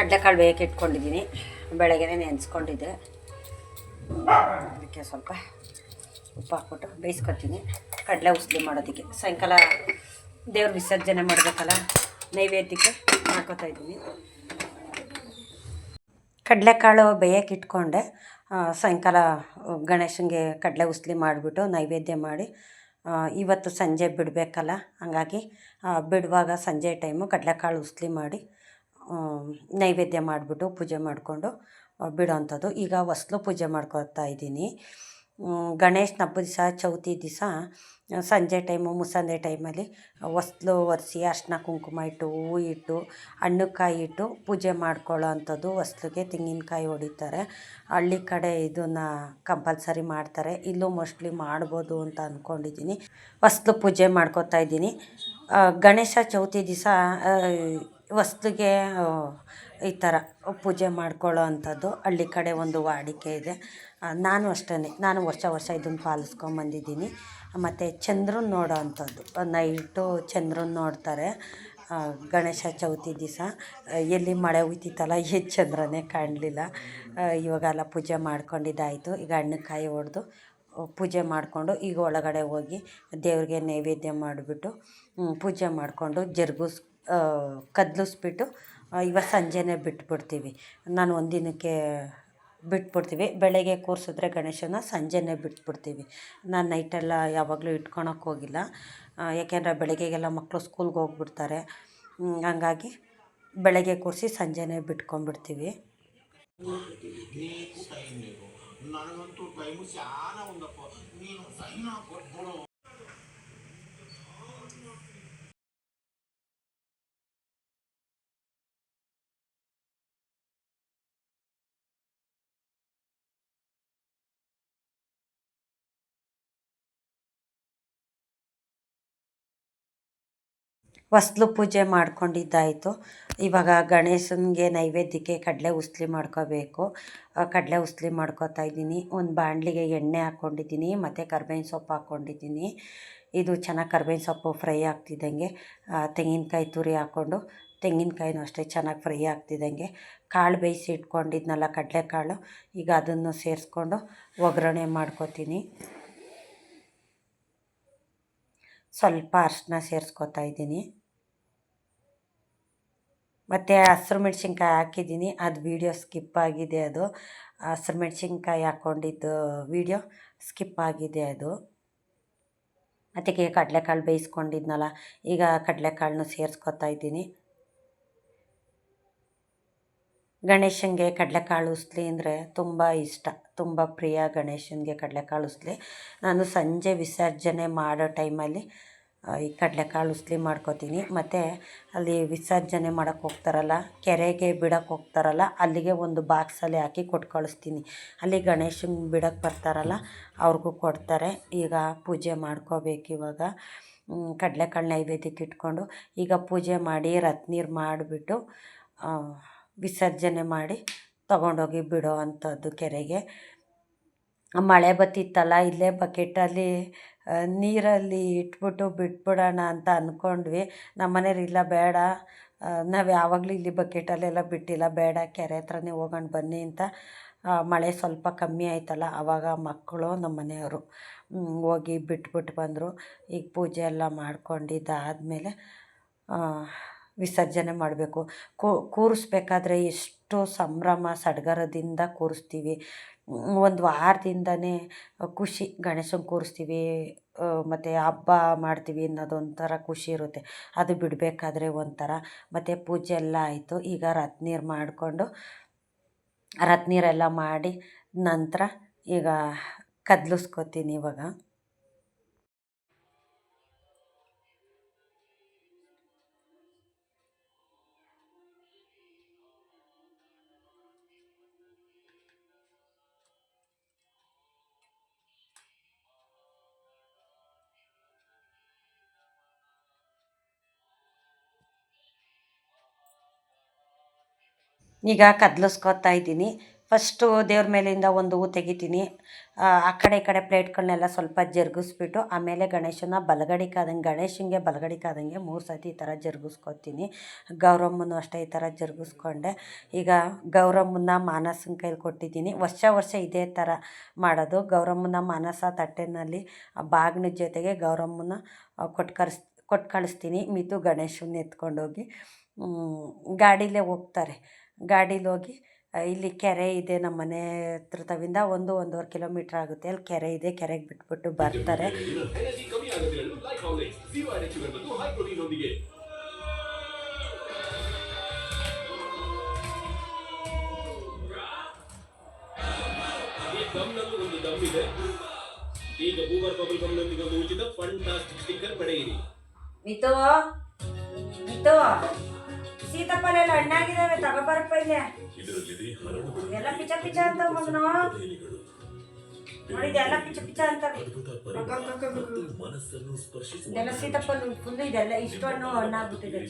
ಕಡಲೆಕಾಳು ಬೇಯಕ್ಕೆ ಇಟ್ಕೊಂಡಿದ್ದೀನಿ ಬೆಳಗ್ಗೆ ನೆನೆಸ್ಕೊಂಡಿದ್ದೆ. ಅದಕ್ಕೆ ಸ್ವಲ್ಪ ಉಪ್ಪು ಹಾಕ್ಬಿಟ್ಟು ಬೇಯಿಸ್ಕೊತೀನಿ. ಕಡಲೆ ಉಸ್ಲಿ ಮಾಡೋದಕ್ಕೆ. ಸಾಯಂಕಾಲ ದೇವ್ರ ವಿಸರ್ಜನೆ ಮಾಡಬೇಕಲ್ಲ, ನೈವೇದ್ಯಕ್ಕೆ ಹಾಕೋತಾ ಇದ್ದೀನಿ. ಕಡಲೆಕಾಳು ಬೇಯಕ್ಕೆ ಇಟ್ಕೊಂಡೆ ಸಾಯಂಕಾಲ ಗಣೇಶನಿಗೆ ಕಡಲೆ ಉಸ್ಲಿ ಮಾಡಿಬಿಟ್ಟು ನೈವೇದ್ಯ ಮಾಡಿ ಇವತ್ತು ಸಂಜೆ ಬಿಡಬೇಕಲ್ಲ, ಹಂಗಾಗಿ ಬಿಡುವಾಗ ಸಂಜೆ ಟೈಮು ಕಡಲೆಕಾಳು ಉಸ್ಲಿ ಮಾಡಿ ನೈವೇದ್ಯ ಮಾಡಿಬಿಟ್ಟು ಪೂಜೆ ಮಾಡಿಕೊಂಡು ಬಿಡೋವಂಥದ್ದು ಈಗ ಹೊಸ್ಲು ಪೂಜೆ ಮಾಡ್ಕೊಳ್ತಾ ಇದ್ದೀನಿ. ಗಣೇಶನ ಹಬ್ಬದ ದಿವಸ, ಚೌತಿ ದಿವಸ, ಸಂಜೆ ಟೈಮು ಮುಸಂಜೆ ಟೈಮಲ್ಲಿ ಹೊಸ್ಲು ಒರೆಸಿ ಅರ್ಶಿನ ಕುಂಕುಮ ಇಟ್ಟು ಹೂವು ಇಟ್ಟು, ಹಣ್ಣುಕಾಯಿ ಇಟ್ಟು ಪೂಜೆ ಮಾಡ್ಕೊಳ್ಳೋ ಅಂಥದ್ದು ಹೊಸ್ಲಿಗೆ. ತೆಂಗಿನಕಾಯಿ ಹೊಡಿತಾರೆ. ಹಳ್ಳಿ ಕಡೆ ಇದನ್ನು ಕಂಪಲ್ಸರಿ ಮಾಡ್ತಾರೆ. ಇಲ್ಲೂ ಮೋಸ್ಟ್ಲಿ ಮಾಡ್ಬೋದು ಅಂತ ಅಂದ್ಕೊಂಡಿದ್ದೀನಿ ಹೊಸ್ಲು ಪೂಜೆ ಮಾಡ್ಕೊತಾ ಇದ್ದೀನಿ. ಗಣೇಶ ಚೌತಿ ದಿವಸ ಹೊಸ್ಲಿಗೆ ಈ ಥರ ಪೂಜೆ ಮಾಡ್ಕೊಳ್ಳೋ ಅಂಥದ್ದು ಹಳ್ಳಿ ಕಡೆ ಒಂದು ವಾಡಿಕೆ ಇದೆ. ನಾನು ಅಷ್ಟೇ ನಾನು ವರ್ಷ ವರ್ಷ ಇದನ್ನು ಪಾಲಿಸ್ಕೊಂಬಂದಿದ್ದೀನಿ ಮತ್ತು ಚಂದ್ರನ ನೋಡೋ ಅಂಥದ್ದು. ನೈಟು ಚಂದ್ರನ ನೋಡ್ತಾರೆ. ಗಣೇಶ ಚೌತಿ ದಿವಸ. ಎಲ್ಲಿ ಮಳೆ ಹುಯ್ತಿತ್ತಲ್ಲ ಈ ಚಂದ್ರನೇ ಕಾಣಲಿಲ್ಲ. ಇವಾಗೆಲ್ಲ ಪೂಜೆ ಮಾಡ್ಕೊಂಡಿದ್ದಾಯಿತು. ಈಗ ಹಣ್ಣುಕಾಯಿ ಹೊಡೆದು ಪೂಜೆ ಮಾಡಿಕೊಂಡು ಈಗ ಒಳಗಡೆ ಹೋಗಿ ದೇವ್ರಿಗೆ ನೈವೇದ್ಯ ಮಾಡಿಬಿಟ್ಟು ಪೂಜೆ ಮಾಡಿಕೊಂಡು ಜರ್ಗಿಸ್ ಕದಲಿಸ್ಬಿಟ್ಟು ಇವತ್ತು ಸಂಜೆನೇ ಬಿಟ್ಬಿಡ್ತೀವಿ. ನಾನು ಒಂದಿನಕ್ಕೆ ಬಿಟ್ಬಿಡ್ತೀವಿ. ಬೆಳಗ್ಗೆ ಕೂರಿಸಿದ್ರೆ ಗಣೇಶನ ಸಂಜೆನೇ ಬಿಟ್ಬಿಡ್ತೀವಿ. ನಾನು ನೈಟೆಲ್ಲ ಯಾವಾಗಲೂ ಇಟ್ಕೊಳಕ್ಕೆ ಹೋಗಿಲ್ಲ. ಯಾಕೆಂದರೆ ಬೆಳಗ್ಗೆಗೆಲ್ಲ ಮಕ್ಕಳು ಸ್ಕೂಲ್ಗೆ ಹೋಗ್ಬಿಡ್ತಾರೆ. ಹಂಗಾಗಿ ಬೆಳಗ್ಗೆ ಕೂರಿಸಿ ಸಂಜೆನೇ ಬಿಟ್ಕೊಂಡ್ಬಿಡ್ತೀವಿ. ನನಗಂತೂ ಒಂದಪ್ಪ. ನೀನು ಕೊಟ್ಬಿಡು ಹೊಸ್ಲು ಪೂಜೆ ಮಾಡ್ಕೊಂಡಿದ್ದಾಯಿತು. ಇವಾಗ ಗಣೇಶನಿಗೆ ನೈವೇದ್ಯಕ್ಕೆ ಕಡಲೆ ಉಸ್ಲಿ ಮಾಡ್ಕೋಬೇಕು. ಕಡಲೆ ಉಸ್ಲಿ ಮಾಡ್ಕೋತಾ ಇದ್ದೀನಿ. ಒಂದು ಬಾಣಲಿಗೆ ಎಣ್ಣೆ ಹಾಕ್ಕೊಂಡಿದ್ದೀನಿ ಮತ್ತು ಕರ್ಬೇವಿನ ಸೊಪ್ಪು ಹಾಕ್ಕೊಂಡಿದ್ದೀನಿ ಇದು ಚೆನ್ನಾಗಿ ಕರ್ಬೇವಿನ ಸೊಪ್ಪು ಫ್ರೈ ಆಗ್ತಿದ್ದಂಗೆ. ತೆಂಗಿನಕಾಯಿ ತುರಿ ಹಾಕ್ಕೊಂಡು, ತೆಂಗಿನಕಾಯಿನೂ ಅಷ್ಟೇ ಚೆನ್ನಾಗಿ ಫ್ರೈ ಆಗ್ತಿದ್ದಂಗೆ. ಕಾಳು ಬೇಯಿಸಿ ಇಟ್ಕೊಂಡಿದ್ನಲ್ಲ ಕಡಲೆಕಾಳು, ಈಗ ಅದನ್ನು ಸೇರಿಸ್ಕೊಂಡು ಒಗ್ಗರಣೆ ಮಾಡ್ಕೋತೀನಿ. ಸ್ವಲ್ಪ ಅರಿಶಿನ ಸೇರಿಸ್ಕೋತಾ ಇದ್ದೀನಿ. ಮತ್ತು ಹಸಿರು ಮೆಣಸಿನ್ಕಾಯಿ ಹಾಕಿದ್ದೀನಿ. ಅದು ವೀಡಿಯೋ ಸ್ಕಿಪ್ ಆಗಿದೆ ಅದು. ಹಸಿರು ಮೆಣಸಿನ್ಕಾಯಿ ಹಾಕ್ಕೊಂಡಿದ್ದು ವೀಡಿಯೋ ಸ್ಕಿಪ್ ಆಗಿದೆ ಅದು. ಅದಕ್ಕೆ ಕಡಲೆಕಾಳು ಬೇಯಿಸ್ಕೊಂಡಿದ್ನಲ್ಲ, ಈಗ ಕಡಲೆಕಾಳನ್ನು ಸೇರಿಸ್ಕೊತಾ ಇದ್ದೀನಿ. ಗಣೇಶನಿಗೆ ಕಡಲೆಕಾಳು ಉಸ್ಲಿ ಅಂದರೆ ತುಂಬ ಇಷ್ಟ. ತುಂಬ ಪ್ರಿಯ ಗಣೇಶನಿಗೆ ಕಡಲೆಕಾಳು ಉಸ್ಲಿ. ನಾನು ಸಂಜೆ ವಿಸರ್ಜನೆ ಮಾಡೋ ಟೈಮಲ್ಲಿ ಈ ಕಡಲೆಕಾಳು ಉಸ್ಲಿ ಮಾಡ್ಕೊತೀನಿ. ಮತ್ತು ಅಲ್ಲಿ ವಿಸರ್ಜನೆ ಮಾಡೋಕ್ಕೆ ಹೋಗ್ತಾರಲ್ಲ, ಕೆರೆಗೆ ಬಿಡೋಕ್ಕೆ ಹೋಗ್ತಾರಲ್ಲ, ಅಲ್ಲಿಗೆ ಒಂದು ಬಾಕ್ಸಲ್ಲಿ ಹಾಕಿ ಕೊಟ್ಟು ಕಳಿಸ್ತೀನಿ ಅಲ್ಲಿ ಗಣೇಶನ ಬಿಡೋಕ್ಕೆ ಬರ್ತಾರಲ್ಲ, ಅವ್ರಿಗೂ ಕೊಡ್ತಾರೆ. ಈಗ ಪೂಜೆ ಮಾಡ್ಕೋಬೇಕು ಇವಾಗ. ಕಡಲೆಕಾಳು ನೈವೇದ್ಯಕ್ಕೆ ಇಟ್ಕೊಂಡು ಈಗ ಪೂಜೆ ಮಾಡಿ ರತ್ನೀರು ಮಾಡಿಬಿಟ್ಟು ವಿಸರ್ಜನೆ ಮಾಡಿ ತಗೊಂಡೋಗಿ ಬಿಡೋ ಅಂಥದ್ದು ಕೆರೆಗೆ. ಮಳೆ ಬತ್ತಿತ್ತಲ್ಲ, ಇಲ್ಲೇ ಬಕೆಟಲ್ಲಿ ನೀರಲ್ಲಿ ಇಟ್ಬಿಟ್ಟು ಬಿಟ್ಬಿಡೋಣ ಅಂತ ಅಂದ್ಕೊಂಡ್ವಿ ನಮ್ಮ ಮನೆಯವ್ರು, ಇಲ್ಲ ಬೇಡ ನಾವು ಯಾವಾಗಲೂ ಇಲ್ಲಿ ಬಕೆಟಲ್ಲೆಲ್ಲ ಬಿಟ್ಟಿಲ್ಲ, ಬೇಡ, ಕೆರೆ ಹತ್ರನೇ ಹೋಗೋಣ ಬನ್ನಿ ಅಂತ ಮಳೆ ಸ್ವಲ್ಪ ಕಮ್ಮಿ ಆಯ್ತಲ್ಲ ಆವಾಗ ಮಕ್ಕಳು ನಮ್ಮ ಮನೆಯವರು ಹೋಗಿ ಬಿಟ್ಬಿಟ್ಟು ಬಂದರು. ಈಗ ಪೂಜೆ ಎಲ್ಲ ಮಾಡ್ಕೊಂಡಿದ್ದಾದಮೇಲೆ ವಿಸರ್ಜನೆ ಮಾಡಬೇಕು. ಕೂರಿಸ್ಬೇಕಾದ್ರೆ ಎಷ್ಟು ಸಂಭ್ರಮ ಸಡಗರದಿಂದ ಕೂರಿಸ್ತೀವಿ. ಒಂದು ವಾರದಿಂದನೇ ಖುಷಿ, ಗಣೇಶನ ಕೂರಿಸ್ತೀವಿ ಮತ್ತು ಹಬ್ಬ ಮಾಡ್ತೀವಿ ಅನ್ನೋದೊಂಥರ ಖುಷಿ ಇರುತ್ತೆ. ಅದು ಬಿಡಬೇಕಾದ್ರೆ ಒಂಥರ, ಮತ್ತು ಪೂಜೆ ಎಲ್ಲ ಆಯಿತು, ಈಗ ರತ್ನೀರು ಮಾಡಿಕೊಂಡು ರತ್ನೀರೆಲ್ಲ ಮಾಡಿ ನಂತರ ಈಗ ಕದ್ಲಿಸ್ಕೊತೀನಿ ಇವಾಗ. ಈಗ ಕದ್ಲಿಸ್ಕೊತಾ ಇದ್ದೀನಿ. ಫಸ್ಟು ದೇವ್ರ ಮೇಲಿಂದ ಒಂದು ಹೂ ತೆಗಿತೀನಿ. ಆ ಕಡೆ ಈ ಕಡೆ ಪ್ಲೇಟ್ಗಳನ್ನೆಲ್ಲ ಸ್ವಲ್ಪ ಜರುಗಿಸ್ಬಿಟ್ಟು, ಆಮೇಲೆ ಗಣೇಶನ ಬಲಗಡೆಗೆ ಆದಂಗೆ ಗಣೇಶನಿಗೆ ಬಲಗಡಿಕಾದಂಗೆ ಮೂರು ಸತಿ ಈ ಥರ ಜರುಗಿಸ್ಕೊತೀನಿ. ಗೌರಮ್ಮನೂ ಅಷ್ಟೇ ಈ ಥರ ಜರುಗಿಸ್ಕೊಂಡೆ. ಈಗ ಗೌರಮ್ಮನ ಮಾನಸನ ಕೈಲಿ ಕೊಟ್ಟಿದ್ದೀನಿ. ವರ್ಷ ವರ್ಷ ಇದೇ ಥರ ಮಾಡೋದು. ಗೌರಮ್ಮನ ಮಾನಸ ತಟ್ಟೆನಲ್ಲಿ ಬಾಗಿನ ಜೊತೆಗೆ ಗೌರಮ್ಮನ ಕೊಟ್ಟು ಕರ್ಸ್, ಕೊಟ್ಟು ಕಳಿಸ್ತೀನಿ. ಮಿತು ಗಣೇಶನ ಎತ್ಕೊಂಡೋಗಿ ಗಾಡೀಲೇ ಹೋಗ್ತಾರೆ. ಗಾಡೀಲಿ ಹೋಗಿ ಇಲ್ಲಿ ಕೆರೆ ಇದೆ ನಮ್ಮ ಮನೆ ಹತ್ರದವಿಂದ ಒಂದು ಒಂದೂವರೆ ಕಿಲೋಮೀಟ್ರ್ ಆಗುತ್ತೆ. ಅಲ್ಲಿ ಕೆರೆ ಇದೆ, ಕೆರೆಗೆ ಬಿಟ್ಬಿಟ್ಟು ಬರ್ತಾರೆ. ಉಚಿತ ಪಡೆಯಿರಿ ಮಿತು ಮಿತು ಸೀತಾಫಲ ಎಲ್ಲ ಹಣ್ಣಾಗಿದ್ದಾವೆ ತಗೋಬರಪ್ಪ ಇಲ್ಲಿ. ಎಲ್ಲ ಪಿಚ ಪಿಚ ಅಂತ ಮಗನು. ತೇಲಿಗಳು ನೋಡಿದೆಲ್ಲ ಪಿಚ ಪಿಚ ಅಂತವೆ. ಇದೆಲ್ಲ ಸೀತಾಫಲ ಫುಲ್ ಇದೆಲ್ಲ ಇಷ್ಟು ಹಣ್ಣು ಹಣ್ಣಾಗ್ಬಿಟ್ಟಿದೆ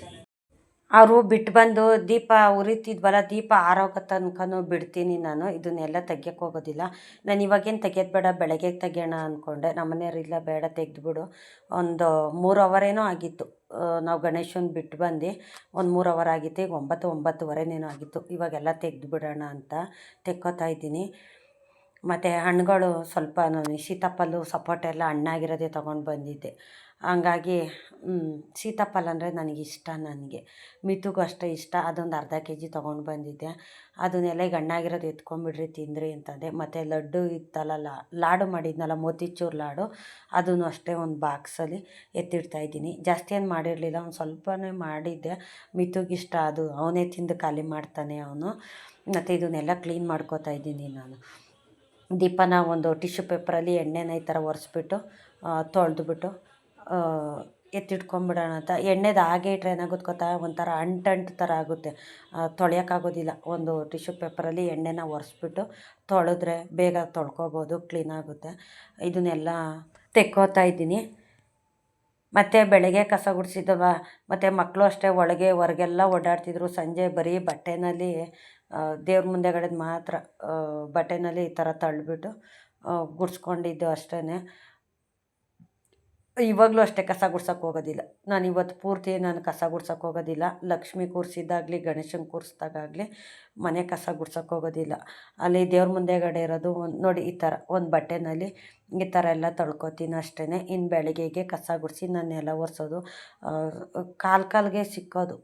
ಅವರು ಬಿಟ್ಟು ಬಂದು ದೀಪ ಉರಿತಿದ್ವಲ್ಲ, ದೀಪ ಆರೋಗ್ಯ ತನಕನೂ ಬಿಡ್ತೀನಿ ನಾನು, ಇದನ್ನೆಲ್ಲ ತೆಗಿಯಕ್ಕೆ ಹೋಗೋದಿಲ್ಲ. ನಾನು ಇವಾಗೇನು ತೆಗಿಯೋದು ಬೇಡ, ಬೆಳಗ್ಗೆ ತೆಗಿಯೋಣ ಅಂದ್ಕೊಂಡೆ ನಮ್ಮನೆಯವ್ರು ಇಲ್ಲ, ಬೇಡ, ತೆಗೆದ್ಬಿಡು. ಒಂದು ಮೂರು ಅವರೇನೋ ಆಗಿತ್ತು. ನಾವು ಗಣೇಶನ ಬಿಟ್ಟು ಬಂದು ಒಂದು ಮೂರು ಅವರ್ ಆಗಿತ್ತು, ಈಗ ಒಂಬತ್ತು ಒಂಬತ್ತುವರೆನೇನೋ ಆಗಿತ್ತು. ಇವಾಗೆಲ್ಲ ತೆಗೆದು ಬಿಡೋಣ ಅಂತ ತೆಕ್ಕೋತಾ ಇದ್ದೀನಿ. ಮತ್ತು ಹಣ್ಣುಗಳು ಸ್ವಲ್ಪ ನಾನು ಸೀತಾಫಲ, ಸಪೋಟ ಎಲ್ಲ ಹಣ್ಣಾಗಿರೋದೇ ತೊಗೊಂಡು ಬಂದಿದ್ದೆ. ಹಂಗಾಗಿ ಸೀತಾಫಲ ಅಂದರೆ ನನಗಿಷ್ಟ ನನಗೆ. ಮಿತುಗೂ ಅಷ್ಟೇ ಇಷ್ಟ. ಅದೊಂದು ಅರ್ಧ ಕೆ ಜಿ ತೊಗೊಂಡು ಬಂದಿದ್ದೆ. ಅದನ್ನೆಲ್ಲ ಈಗ ಹಣ್ಣಾಗಿರೋದು ಎತ್ಕೊಂಡ್ಬಿಡ್ರಿ, ತಿಂದ್ರಿ ಅಂತಂದೆ. ಮತ್ತು ಲಡ್ಡು ಇತ್ತಲ್ಲ ಲಾಡು ಮಾಡಿದ್ನಲ್ಲ, ಮೋತಿಚೂರು ಲಾಡು, ಅದನ್ನು ಅಷ್ಟೇ ಒಂದು ಬಾಕ್ಸಲ್ಲಿ ಎತ್ತಿಡ್ತಾ ಇದ್ದೀನಿ. ಜಾಸ್ತಿ ಏನು ಮಾಡಿರಲಿಲ್ಲ, ಒಂದು ಸ್ವಲ್ಪನೇ ಮಾಡಿದ್ದೆ. ಮಿತುಗಿಷ್ಟ ಅದು. ಅವನೇ ತಿಂದು ಖಾಲಿ ಮಾಡ್ತಾನೆ ಅವನು. ಮತ್ತು ಇದನ್ನೆಲ್ಲ ಕ್ಲೀನ್ ಮಾಡ್ಕೋತಾ ಇದ್ದೀನಿ ನಾನು. ದೀಪನ ಒಂದು ಟಿಶ್ಯೂ ಪೇಪರಲ್ಲಿ ಎಣ್ಣೆನ ಈ ಥರ ಒರೆಸ್ಬಿಟ್ಟು ತೊಳೆದ್ಬಿಟ್ಟು ಎತ್ತಿಟ್ಕೊಂಬಿಡೋಣ ಅಂತ. ಎಣ್ಣೆದು ಹಾಗೆ ಇಟ್ರೆ ಏನಾಗುತ್ತೆ ಗೊತ್ತಾ? ಒಂಥರ ಅಂಟಂಟು ಥರ ಆಗುತ್ತೆ. ತೊಳೆಯೋಕ್ಕಾಗೋದಿಲ್ಲ ಒಂದು ಟಿಶ್ಯೂ ಪೇಪರಲ್ಲಿ ಎಣ್ಣೆನ ಒರೆಸ್ಬಿಟ್ಟು ತೊಳೆದ್ರೆ ಬೇಗ ತೊಳ್ಕೊಬೋದು, ಕ್ಲೀನ್ ಆಗುತ್ತೆ. ಇದನ್ನೆಲ್ಲ ತೆಕ್ಕೋತಾ ಇದ್ದೀನಿ. ಮತ್ತು ಬೆಳಗ್ಗೆ ಕಸ ಗುಡಿಸಿದ್ದವ ಮತ್ತು ಮಕ್ಕಳು ಅಷ್ಟೇ ಒಳಗೆ ಹೊರಗೆಲ್ಲ ಓಡಾಡ್ತಿದ್ರು. ಸಂಜೆ ಬರೀ ಬಟ್ಟೆನಲ್ಲಿ ದೇವ್ರ ಮುಂದೆಗಡೆದು ಮಾತ್ರ ಬಟ್ಟೆನಲ್ಲಿ ಈ ಥರ ತಳ್ಳಿಬಿಟ್ಟು ಗುಡಿಸ್ಕೊಂಡಿದ್ದು ಅಷ್ಟೇ ಇವಾಗಲೂ ಅಷ್ಟೇ ಕಸ ಗುಡ್ಸೋಕೆ ಹೋಗೋದಿಲ್ಲ. ನಾನು ಇವತ್ತು ಪೂರ್ತಿ ನಾನು ಕಸ ಗುಡ್ಸೋಕೆ ಹೋಗೋದಿಲ್ಲ. ಲಕ್ಷ್ಮಿ ಕೂರಿಸಿದ್ದಾಗಲಿ, ಗಣೇಶನ ಕೂರಿಸ್ದಾಗಲಿ ಮನೆ ಕಸ ಗುಡ್ಸೋಕೆ ಹೋಗೋದಿಲ್ಲ. ಅಲ್ಲಿ ದೇವ್ರ ಮುಂದೆಗಡೆ ಇರೋದು ಒಂದು, ನೋಡಿ ಈ ಥರ ಒಂದು ಬಟ್ಟೆನಲ್ಲಿ ಈ ಥರ ಎಲ್ಲ ತೊಳ್ಕೊತೀನಿ ಅಷ್ಟೇ ಇನ್ನು ಬೆಳಗ್ಗೆಗೆ ಕಸ ಗುಡಿಸಿ ನಾನು ನೆಲ ಒರೆಸೋದು. ಕಾಲು ಕಾಲಿಗೆ ಸಿಕ್ಕೋದು.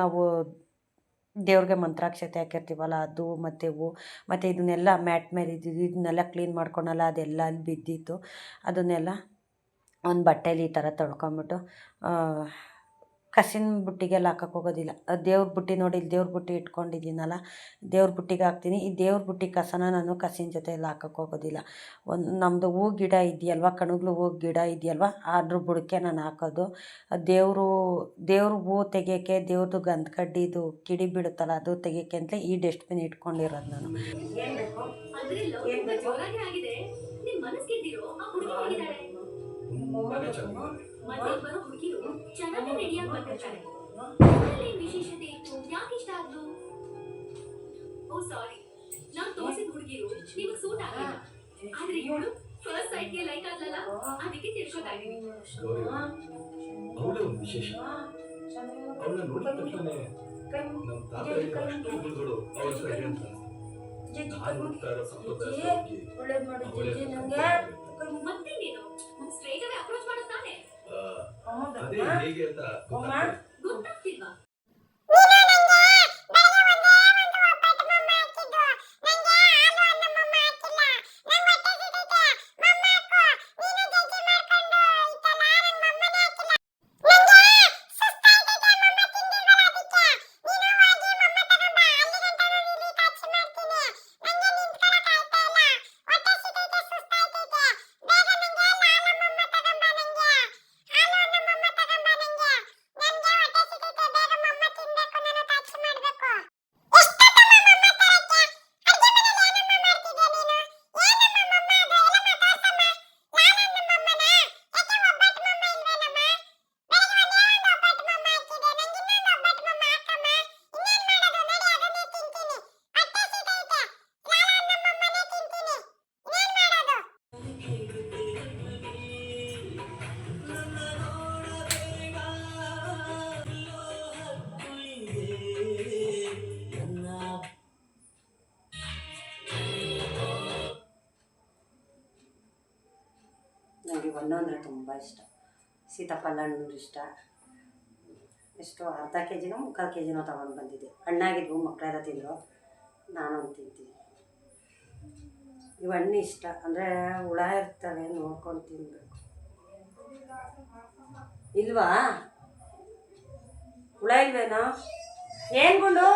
ನಾವು ದೇವ್ರಿಗೆ ಮಂತ್ರಾಕ್ಷತೆ ಹಾಕಿರ್ತೀವಲ್ಲ, ಅದು ಮತ್ತು ಹೂ ಮತ್ತು ಇದನ್ನೆಲ್ಲ ಮ್ಯಾಟ್ ಮೇಲೆ ಇದ್ದಿದ್ದು ಇದನ್ನೆಲ್ಲ ಕ್ಲೀನ್ ಮಾಡ್ಕೊಳಲ್ಲ, ಅದೆಲ್ಲ ಅಲ್ಲಿ ಬಿದ್ದಿತ್ತು. ಅದನ್ನೆಲ್ಲ ಒಂದು ಬಟ್ಟೇಲಿ ಈ ಥರ ತೊಳ್ಕೊಂಬಿಟ್ಟು ಕಸಿನ ಬುಟ್ಟಿಗೆಲ್ಲ ಹಾಕಕ್ಕೆ ಹೋಗೋದಿಲ್ಲ. ದೇವ್ರ ಬುಟ್ಟಿ ನೋಡಿ ಇಲ್ಲಿ ದೇವ್ರ ಬುಟ್ಟಿ ಇಟ್ಕೊಂಡಿದ್ದೀನಲ್ಲ ದೇವ್ರ ಬುಟ್ಟಿಗೆ ಹಾಕ್ತೀನಿ. ಈ ದೇವ್ರ ಬುಟ್ಟಿ ಕಸನ ನಾನು ಕಸಿನ ಜೊತೆ ಎಲ್ಲ ಹಾಕಕ್ಕೆ ಹೋಗೋದಿಲ್ಲ. ಒಂದು ನಮ್ಮದು ಹೂ ಗಿಡ ಇದೆಯಲ್ವ ಕಣಗ್ಲು ಹೂ ಗಿಡ ಇದೆಯಲ್ವ ಅದ್ರ ಬುಡಕ್ಕೆ ನಾನು ಹಾಕೋದು. ದೇವರು ದೇವ್ರ ಹೂ ತೆಗಿಯೋಕ್ಕೆ ದೇವ್ರದ್ದು ಗಂಧ ಕಡ್ಡಿದು ಕಿಡಿ ಬೀಳುತ್ತಲ್ಲ ಅದು ತೆಗಿಯೋಕ್ಕೆ ಅಂತಲೇ ಈ ಡಸ್ಟ್ಬಿನ್ ಇಟ್ಕೊಂಡಿರೋದು ನಾನು. ಏನು ಬೇಕು ಅಂದ್ರೆ ಲವ್ ಏನ್ ತುಂಬಾ ಬೇಕು? ಜೋರಾಗಿ ಆಗಿದೆ ನಿಮ್ ಮನಸ್ ಗೆದ್ದಿರೋ ಆ ಹುಡುಗಿ ಹೇಗಿದ್ದಾಳೆ ಮದ್ವೆಗ್ ಬರೋ ಹುಡುಗಿರು ಚೆನ್ನಾಗಿ ರೆಡಿಯಾಗಿ ಬಂದಿರ್ತಾರೆ ಇದ್ರಲ್ಲಿ ಏನ್ ವಿಶೇಷತೆ ಇತ್ತು ಯಾಕೆ ಇಷ್ಟ ಆದ್ಲು ಓ ಸಾರಿ ನಾನ್ ತೋರಿಸಿದ ಹುಡುಗಿರು ನಿಮಗ್ ಸೂಟ್ ಆಗಿಲ್ಲ ಆದ್ರೆ ಇವಳು ಫಸ್ಟ್ ಸೈಟ್ಗೆ ಲೈಕ್ ಆದ್ಲಲ್ಲ ಅದಕ್ಕೆ ತಿಳ್ಸೋದಾಗಿದೆ ಅವಳೇ ಒಂದು ವಿಶೇಷ ಅವಳನ್ನ ನೋಡಿದ ತಕ್ಷಣ ನಮ್ಮ ತಾತ ಅಷ್ಟು ಗುರುಗಳು ಅವಳ ಹತ್ರ ಇದೆ ಅಂತ ನಾನು ಹುಡ್ತಾ ಇರೋ ಸಂಪ್ರದಾಯ ಬಗ್ಗೆ ಅವಳೇ ಮತ್ತೇನೇನು ಸ್ಟ್ರೈಟ್ ಅದೇ ಹೇಗೆ ಅಂತ ಹಣ್ಣು ಅಂದರೆ ತುಂಬ ಇಷ್ಟ. ಸೀತಾಫಲ ಹಣ್ಣು ಇಷ್ಟ. ಎಷ್ಟು ಅರ್ಧ ಕೆ ಜಿನೋ ಮುಕ್ಕಾಲು ಕೆ ಜಿನೋ ತೊಗೊಂಡು ಬಂದಿದ್ದೆ. ಹಣ್ಣಾಗಿದ್ವು ಮಕ್ಕಳೆಲ್ಲ ತಿಂದರು. ನಾನು ತಿಂತೀನಿ. ಇವು ಹಣ್ಣು ಇಷ್ಟ. ಅಂದರೆ ಹುಳ ಇರ್ತವೆ ನೋಡ್ಕೊಂಡು ತಿನ್ನಬೇಕು ಇಲ್ವಾ? ಹುಳ ಇಲ್ವೇನೋ? ಏನು ಗುಂಡು?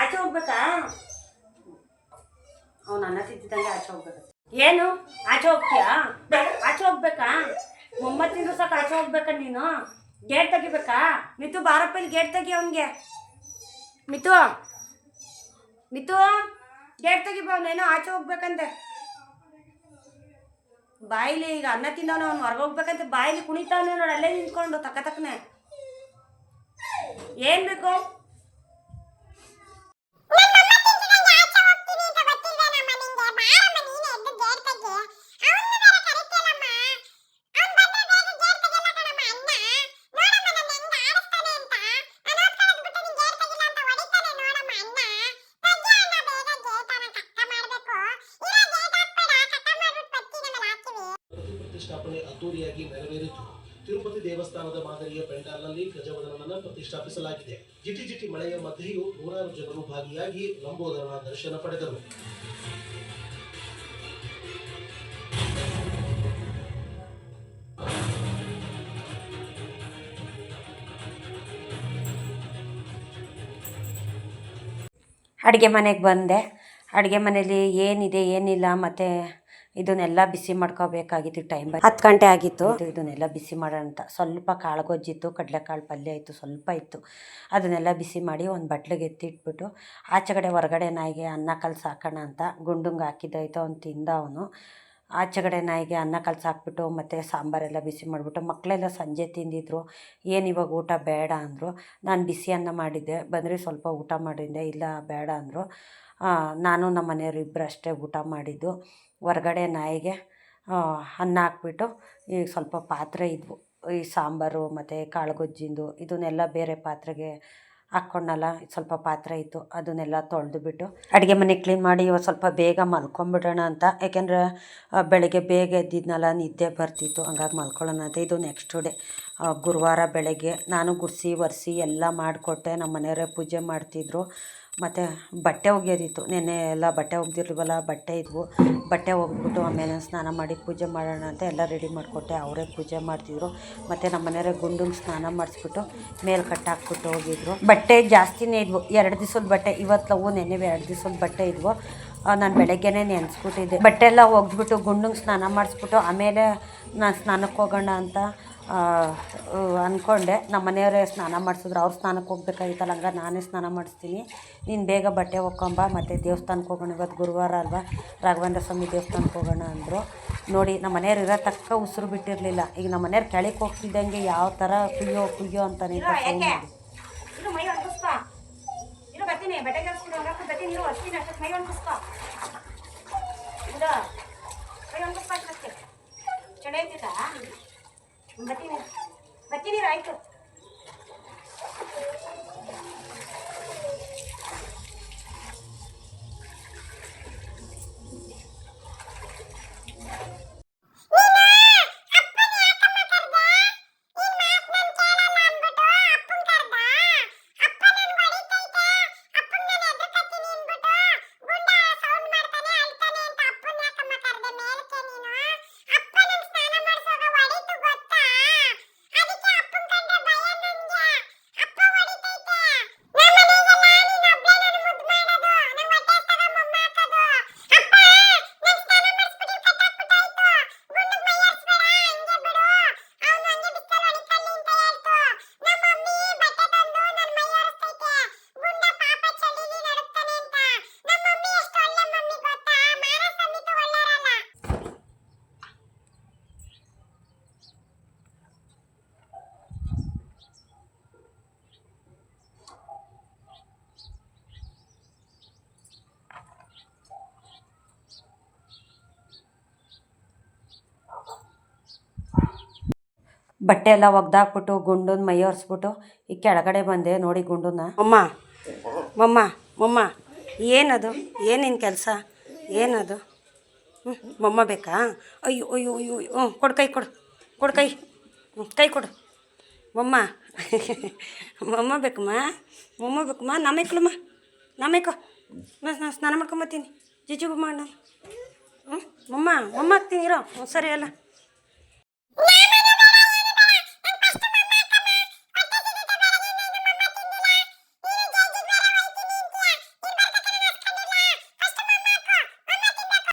ಆಚೆ ಹೋಗ್ಬೇಕಾ? ಅವ್ನು ಅನ್ನ ತಿಂತಿದ್ದಂಗೆ ಆಚೆ ಹೋಗ್ಬೇಕು? ಏನು? ಆಚೆ ಹೋಗ್ತೀಯಾ? ಆಚೆ ಹೋಗ್ಬೇಕಾ? ಒಂಬತ್ತಿನ ದಿವಸ ಆಚೆ ಹೋಗ್ಬೇಕಾ ನೀನು? ಗೇಟ್ ತೆಗಿಬೇಕಾ? ಮಿತು ಬಾರಪ್ಪಲ್ಲಿ ಗೇಟ್ ತೆಗಿ ಅವನಿಗೆ. ಮಿತು ಮಿತು, ಗೇಟ್ ತೆಗಿಬ ಅವನೇನೋ ಆಚೆ ಹೋಗ್ಬೇಕಂತೆ ಬಾಯಿಲಿ ಈಗ ಅನ್ನ ತಿಂದವನು ಅವ್ನು. ಹೊರಗೆ ಹೋಗ್ಬೇಕಂತ. ಬಾಯಿಲಿ ಕುಣಿತಾವನೆ ನೋಡಿ. ಅಲ್ಲೇ ನಿಂತ್ಕೊಂಡು ತಕ್ಕ ತಕ್ಕನೆ. ಏನು ಬೇಕು? ಪ್ರತಿಷ್ಠಾಪನೆ ಅದ್ದೂರಿಯಾಗಿ ನೆರವೇರಿತು. ತಿರುಪತಿ ದೇವಸ್ಥಾನದ ಮಾದರಿಯ ಪೆಂಡಾಲ್ನಲ್ಲಿ ಧ್ವಜವದನವನ್ನು ಪ್ರತಿಷ್ಠಾಪಿಸಲಾಗಿದೆ. ಜಿಟಿ ಜಿಟಿ ಮಳೆಯ ಮಧ್ಯೆಯೂ ನೂರಾರು ಜನರು ಭಾಗಿಯಾಗಿ ಲಂಬೋದರನ ದರ್ಶನ ಪಡೆದರು. ಅಡುಗೆ ಮನೆಗೆ ಬಂದೆ. ಅಡುಗೆ ಮನೇಲಿ ಏನಿದೆ, ಏನಿಲ್ಲ, ಮತ್ತು ಇದನ್ನೆಲ್ಲ ಬಿಸಿ ಮಾಡ್ಕೋಬೇಕಾಗಿತ್ತು ಟೈಮ್ ಹತ್ತು ಗಂಟೆ ಆಗಿತ್ತು. ಇದು- ಇದನ್ನೆಲ್ಲ ಬಿಸಿ ಮಾಡೋಣ ಅಂತ ಸ್ವಲ್ಪ ಕಾಳು ಗೊಜ್ಜಿತ್ತು ಕಡಲೆಕಾಳು ಪಲ್ಯ ಇತ್ತು, ಸ್ವಲ್ಪ ಇತ್ತು. ಅದನ್ನೆಲ್ಲ ಬಿಸಿ ಮಾಡಿ ಒಂದು ಬಟ್ಲಿಗೆ ಎತ್ತಿಟ್ಬಿಟ್ಟು, ಆಚೆಗಡೆ ಹೊರಗಡೆ ನಾಯಿಗೆ ಅನ್ನ ಕಲ್ಸಿ ಹಾಕೋಣ ಅಂತ ಗುಂಡುಂಗೆ ಹಾಕಿದ್ದಾಯ್ತು ಅವ್ನು ತಿಂದ ಅವನು. ಆಚೆಗಡೆ ನಾಯಿಗೆ ಅನ್ನ ಕಲ್ಸಿ ಹಾಕ್ಬಿಟ್ಟು, ಮತ್ತು ಸಾಂಬಾರೆಲ್ಲ ಬಿಸಿ ಮಾಡಿಬಿಟ್ಟು ಮಕ್ಕಳೆಲ್ಲ ಸಂಜೆ ತಿಂದಿದ್ರು. ಏನು ಇವಾಗ ಊಟ ಬೇಡ ಅಂದರು. ನಾನು ಬಿಸಿ ಅನ್ನ ಮಾಡಿದ್ದೆ, ಬಂದರೆ ಸ್ವಲ್ಪ ಊಟ ಮಾಡಿದ್ದೆ, ಇಲ್ಲ ಬೇಡ ಅಂದರು. ನಾನು ನಮ್ಮ ಮನೆಯವರು ಅಷ್ಟೇ ಊಟ ಮಾಡಿದ್ದು. ಹೊರ್ಗಡೆ ನಾಯಿಗೆ ಅನ್ನ ಹಾಕ್ಬಿಟ್ಟು ಈ ಸ್ವಲ್ಪ ಪಾತ್ರೆ ಇದ್ವು. ಈ ಸಾಂಬಾರು ಮತ್ತು ಕಾಳುಗೊಜ್ಜಿಂದು ಇದನ್ನೆಲ್ಲ ಬೇರೆ ಪಾತ್ರೆಗೆ ಹಾಕ್ಕೊಂಡಲ್ಲ, ಸ್ವಲ್ಪ ಪಾತ್ರೆ ಇತ್ತು, ಅದನ್ನೆಲ್ಲ ತೊಳೆದುಬಿಟ್ಟು ಅಡುಗೆ ಮನೆ ಕ್ಲೀನ್ ಮಾಡಿ ಇವತ್ತು ಸ್ವಲ್ಪ ಬೇಗ ಮಲ್ಕೊಂಬಿಡೋಣ ಅಂತ. ಯಾಕೆಂದರೆ ಬೆಳಗ್ಗೆ ಬೇಗ ಎದ್ದಿದ್ನಲ್ಲ, ನಿದ್ದೆ ಬರ್ತಿತ್ತು. ಹಂಗಾಗಿ ಮಲ್ಕೊಳ್ಳೋಣ ಅಂತ. ಇದು ನೆಕ್ಸ್ಟ್ ಡೇ ಗುರುವಾರ ಬೆಳಗ್ಗೆ ನಾನು ಗುಡಿಸಿ, ಒರೆಸಿ ಎಲ್ಲ ಮಾಡಿಕೊಟ್ಟೆ. ನಮ್ಮ ಮನೆಯವರೇ ಪೂಜೆ ಮಾಡ್ತಿದ್ರು. ಮತ್ತು ಬಟ್ಟೆ ಒಗೆಯೋದಿತ್ತು. ನೆನ್ನೆ ಎಲ್ಲ ಬಟ್ಟೆ ಒಗೆದಿರ್ವಲ್ಲ ಬಟ್ಟೆ ಇದ್ವು. ಬಟ್ಟೆ ಒಗೆದ್ಬಿಟ್ಟು ಆಮೇಲೆ ಸ್ನಾನ ಮಾಡಿ ಪೂಜೆ ಮಾಡೋಣ ಅಂತ ಎಲ್ಲ ರೆಡಿ ಮಾಡಿಕೊಟ್ಟೆ. ಅವರೇ ಪೂಜೆ ಮಾಡ್ತಿದ್ರು. ಮತ್ತು ನಮ್ಮ ಮನೆಯವರೇ ಗುಂಡು ಸ್ನಾನ ಮಾಡಿಸ್ಬಿಟ್ಟು ಮೇಲೆ ಕಟ್ಟಾಕ್ಬಿಟ್ಟು ಹೋಗಿದ್ರು. ಬಟ್ಟೆ ಜಾಸ್ತಿನೇ ಇದ್ವು. ಎರಡು ದಿವಸದ ಬಟ್ಟೆ ಇವತ್ತವು ನೆನ್ನೆ ಎರಡು ದಿವಸದ ಬಟ್ಟೆ ಇದ್ವು. ನಾನು ಬೆಳಗ್ಗೆನೇ ನೆನೆಸ್ಬಿಟ್ಟಿದ್ದೆ. ಬಟ್ಟೆ ಎಲ್ಲ ಒಗೆದ್ಬಿಟ್ಟು ಗುಂಡು ಸ್ನಾನ ಮಾಡಿಸ್ಬಿಟ್ಟು ಆಮೇಲೆ ನಾನು ಸ್ನಾನಕ್ಕೆ ಹೋಗೋಣ ಅಂತ ಅಂದ್ಕೊಂಡೆ ನಮ್ಮ ಮನೆಯವರೇ ಸ್ನಾನ ಮಾಡಿಸಿದ್ರು. ಅವ್ರ ಸ್ನಾನಕ್ಕೆ ಹೋಗ್ಬೇಕಾಗಿತ್ತಲ್ಲ ಹಂಗ ನಾನೇ ಸ್ನಾನ ಮಾಡಿಸ್ತೀನಿ. ನೀನು ಬೇಗ ಬಟ್ಟೆ ಒಕ್ಕೊಂಬ ಮತ್ತು ದೇವಸ್ಥಾನಕ್ಕೆ ಹೋಗೋಣ. ಇವತ್ತು ಗುರುವಾರ ಅಲ್ವಾ? ರಾಘವೇಂದ್ರ ಸ್ವಾಮಿ ದೇವಸ್ಥಾನಕ್ಕೆ ಹೋಗೋಣ ಅಂದರು. ನೋಡಿ ನಮ್ಮ ಮನೆಯವ್ರು ಇರೋ ತಕ್ಕ ಉಸಿರು ಬಿಟ್ಟಿರಲಿಲ್ಲ. ಈಗ ನಮ್ಮ ಮನೆಯವ್ರು ಕೆಳಗೆ ಹೋಗ್ತಿದ್ದಂಗೆ ಯಾವ ಥರ ಕುಯ್ಯೋ ಕುಯ್ಯೋ ಅಂತಾನೆ ಇದು ಮೈ ಒಣಗಿಸ್ಕೊ ಇರು ಬಟ್ಟೆ ಎಲ್ಲ ಒಗ್ದಾಕ್ಬಿಟ್ಟು ಗುಂಡನ್ನ ಮೈ ಒರೆಸ್ಬಿಟ್ಟು ಈ ಕೆಳಗಡೆ ಬಂದೆ ನೋಡಿ ಗುಂಡನ್ನ. ಅಮ್ಮ ಮಮ್ಮ ಮಮ್ಮ, ಏನದು? ಏನೇನು ಕೆಲಸ? ಏನದು? ಹ್ಞೂ ಮಮ್ಮ ಬೇಕಾ? ಅಯ್ಯೋ ಅಯ್ಯೋ ಅಯ್ಯೋ ಹ್ಞೂ ಕೊಡು ಕೈ, ಕೊಡು ಕೊಡು ಕೈ ಹ್ಞೂ ಕೈ ಕೊಡು. ಮಮ್ಮ ಮಮ್ಮ ಬೇಕಮ್ಮ ಮಮ್ಮ ಬೇಕಮ್ಮ ನಮೇಕ್ಲಮ್ಮ ನಮೇಕೋ ನಾನು ಸ್ನಾನ ಮಾಡ್ಕೊಂಬತ್ತೀನಿ. ಜಿಜು ಮಾಡ ಹ್ಞೂ ಮಮ್ಮ ಮಮ್ಮ ಹಾಕ್ತೀನಿ ಇರೋ. ಸರಿ ಅಲ್ಲ